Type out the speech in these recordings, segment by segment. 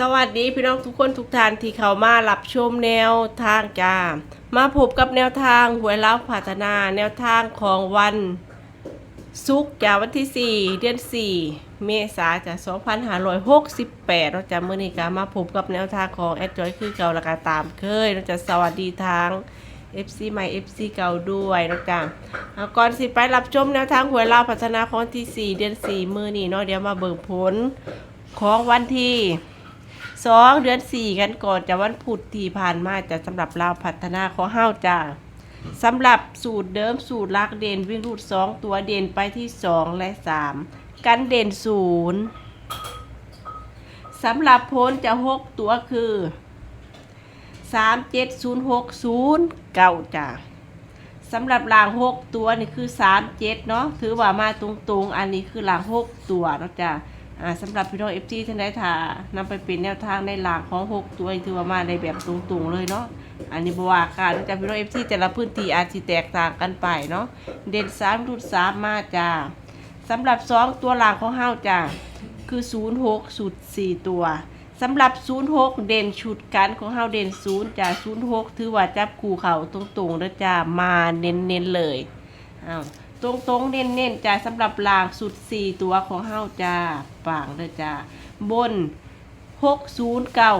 สวัสดีพี่น้องทุกคนทุกท่านที่เข้ามารับชมแนวทางจ้า มาพบกับแนวทางหวยเล้าพัฒนาแนวทางของวันศุกร์จ้าวันที่ 4 เดือน 4 เมษายนจ้ะ2568เราจะมื้อนี้ก็มาพบกับแนวทางของแอดจอยคือเก่าละก็ตามเคยเราจะสวัสดีทาง FC ใหม่ FC เก่าด้วยนะจ๊ะเอาก่อนสิไปรับชมแนวทางหวยเล้าพัฒนาของที่ 4 เดือน 4 มือนี้เนาะเดี๋ยวมาเบิ่งผลของวันที่ สองเดือนสี่กันก่อนจะวันพุธที่ผ่านมาจะสำหรับเราพัฒนาของเฮาจ้าสำหรับสูตรเดิมสูตรลักเด่นวิ่งรูดสองตัวเด่นไปที่สองและสามกันเด่นศูนย์สำหรับพ้นจะหกตัวคือสามเจ็ดศูนย์หกศูนย์เก้าจ้าสำหรับรางหกตัวนี่คือสามเจ็ดเนาะถือว่ามาตรงๆ อันนี้คือรางหกตัวเนาะจ้า สำหรับพี่น้องเอฟซีท่านใดถ้านำไปเป็นแนวทางในหลักของหกตัวถือว่ามาในแบบตรงๆเลยเนาะอันนี้บว่าการจากพี่น้องเอฟซีแต่ละพื้นที่อาจจะแตกต่างกันไปเนาะเด่นสามรุดสามมาจ้าสำหรับสองตัวหลังของเฮาจ้าคือศูนย์หกสุดสี่ตัวสำหรับศูนย์หกเด่นชุดกันของเฮาเด่นศูนย์จ้าศูนย์หกถือว่าจับคู่เข่าตรงๆแล้วจ้ามาเน้นๆเลย อ้าวตรงตรงเน้นเน้นจ้าสำหรับลางสุดสี่ตัวของเฮาจ้าปางเลยจ้าบนหกศูนย์เก้า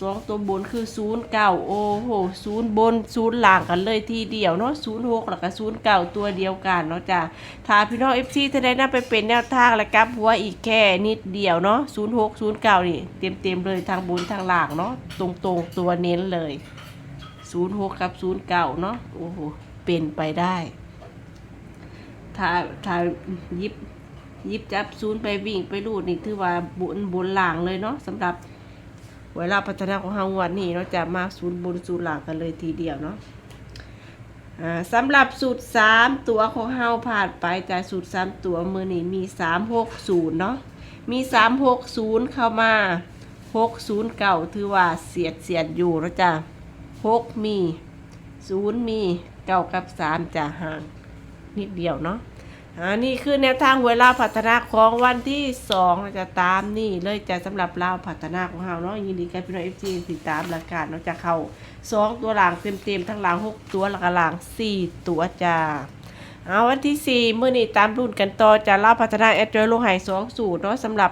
สองตัวบนคือศูนย์เก้าโอ้โหศูนย์บนศูนย์ล่างกันเลยทีเดียวเนาะศูนย์หกแล้วก็ศูนย์เก้าตัวเดียวกันเนาะจ้าถ้าพี่น้องเอฟซีจะได้นำไปเป็นแนวทางและกับหัวอีกแค่นิดเดียวเนาะศูนย์หกศูนย์เก้านี่เต็มเต็มเลยทางบนทางล่างเนาะตรงตรงๆตัวเน้นเลยศูนย์หกกับศูนย์เก้าเนาะโอ้โห เป็นไปได้ถ้าถ้ายิบยิบจับศูนย์ไปวิ่งไปรูดนี่ถือว่าบุญบนหลางเลยเนาะสำหรับเวลาพัฒนาของเฮาวันนี้เราจะมาศูนย์บนศูนย์หลางกันเลยทีเดียวเนาะสำหรับสูตรสามตัวของเฮาผ่านไปจากสูตรสามตัวมือนี้มีสามหกศูนย์เนาะมีสามหกศูนย์เข้ามาหกศูนย์เก่าถือว่าเสียดเสียดอยู่แล้วจ้ะหกมีศูนย์มี เก้ากับสามจะห่างนิดเดียวเนาะอ่านี่คือแนวทางเวลาพัฒนาของวันที่สองเราจะตามนี่เลยจะสำหรับเราพัฒนาของเราเนาะยินดีกับพี่น้องเอฟซีติดตามรายการเนาะจะเข้าสองตัวหลังเต็มๆทั้งหลังหกตัวหลังหลังสี่ตัวจ้าเอาวันที่สี่เมื่อนี้ตามรุ่นกันต่อจะเล่าพัฒนาแอดจอยลงหายสองสูตรเนาะสำหรับ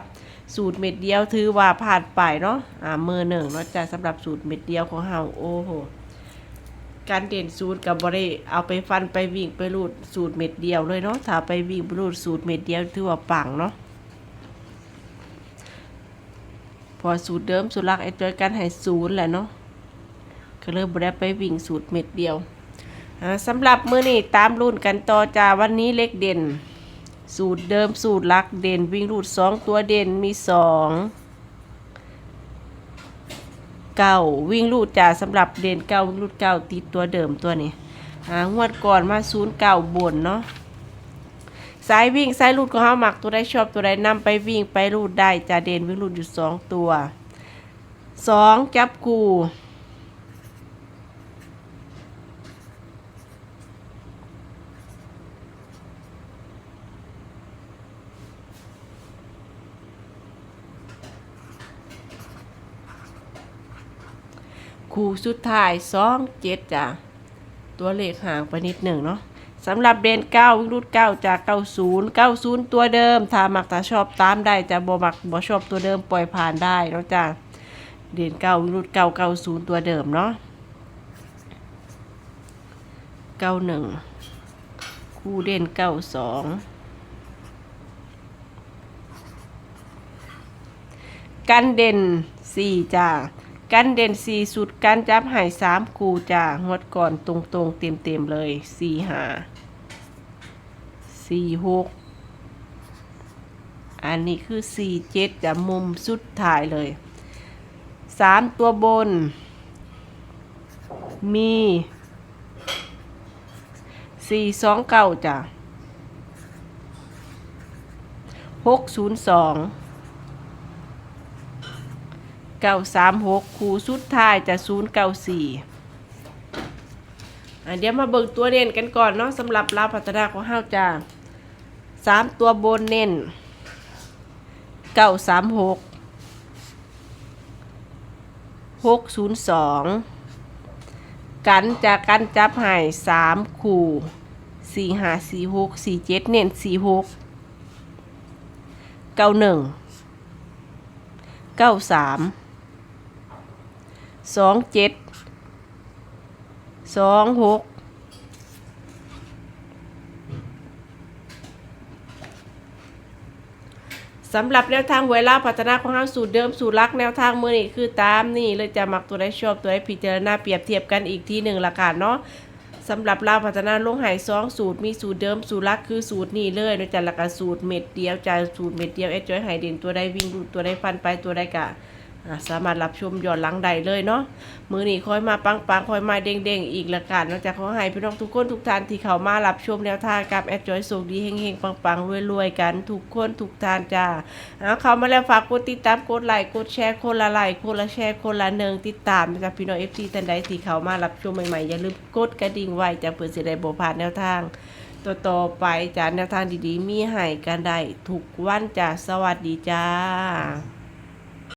สูตรเม็ดเดียวถือว่าผ่านไปเนาะอ่ามือหนึ่งเนาะจะสำหรับสูตรเม็ดเดียวของเราโอ้โห การเด่นสูตรกับบริเอาไปฟันไปวิ่งไปรูดสูตรเม็ดเดียวเลยเนาะถ้าไปวิ่งไปรูดสูตรเม็ดเดียวถือว่าปังเนาะพอสูตรเดิมสูตรลักไอ้จอยกันให้ศูนย์แหละเนาะก็เลยบริไปวิ่งสูตรเม็ดเดียวสำหรับมือนี้ตามรุ่นกันต่อจาวันนี้เล็กเด่น สูตรเดิมสูตรลักเด่นวิ่งรูดสองตัวเด่นมีสอง เก้าวิ่งลูดจ่าสำหรับเด่นเก้าวิ่งลูดเก้าติดตัวเดิมตัวนี้หางวดก่อนมาศูนย์เก้าบนเนาะสายวิ่งสายลูดของเขาหมักตัวได้ชอบตัวใดนำไปวิ่งไปลูดได้จ่าเด่นวิ่งลูดอยู่สองตัวสองจับกู คู่สุดท้ายสองเจ็ดจ้ะตัวเลขห่างไปนิดหนึ่งเนาะสำหรับเด่นเก้าวิ่งรูดเก้าจากเก้าศูนย์เก้าศูนย์ตัวเดิม ถ้ามักถ้าชอบตามได้จะบ่มักบ่ชอบตัวเดิมปล่อยผ่านได้เนาะจ้ะเด่นเก้าวิ่งรูดเก้าเก้าศูนย์ตัวเดิมเนาะเก้าหนึ่งคู่เด่นเก้าสองกันเด่นสี่จ้า กันเด่นสี่สุดกันจับหายสามคูจ้างวดก่อนตรงตรงเต็มเต็มเลยสี่หาสี่หกอันนี้คือสี่เจ็ดจะมุมสุดท้ายเลยสามตัวบน มีสี่สองเก้าจ้ะหกศูนย์สอง เก้าสามหกคูสุดท้ายจะศูนย์เก้าสี่เดี๋ยวมาเบิกตัวเน้นกันก่อนเนาะสำหรับลาพัฒนาของเฮาจ้าสามตัวบนเน้นเก้าสามหกหกศูนย์สองกันจากกันจับหายสามคู่สี่ห้าสี่หกสี่เจ็ดเน้นสี่หกเก้าหนึ่งเก้าสาม สองเจ็ดสองหกสำหรับแนวทางหวยลาพัฒนาของเราสูตรเดิมสูตรลักแนวทางมือนี่คือตามนี่เลยจะมักตัวได้ชอบตัวได้พิจารณาเปรียบเทียบกันอีกทีหนึ่งละกันเนาะสำหรับลาพัฒนาลงหายสองสูตรมีสูตรเดิมสูตรลักคือสูตรนี่เลยโดยจะละกันสูตรเม็ดเดียวจะสูตรเม็ดเดียวเอจอยหายเด่นตัวได้วิ่งดูตัวได้ฟันไปตัวได้กะ สามารถรับชมย้อนหลังได้เลยเนาะมือนี่คอยมาปังปังๆคอยมาเด้งเด้งๆอีกละกันนอกจากขอให้พี่น้องทุกคนทุกท่านที่เข้ามารับชมแนวทางกับแอดจอยสุขดีเฮงๆปังๆรวยๆกันทุกคนทุกท่านจ้าเอาเข้ามาแล้วฝากกดติดตามกดไลค์กดแชร์คนละไลค์คนละแชร์คนละหนึ่งติดตามจากพี่น้องเอฟซีท่านใดที่เข้ามารับชมใหม่ๆอย่าลืมกดกระดิ่งไว้จะเปิดเสียได้บ่พลาดแนวทางต่อต่อไปจากแนวทางดีๆ มีให้กันได้ทุกวันจ้าสวัสดีจ้า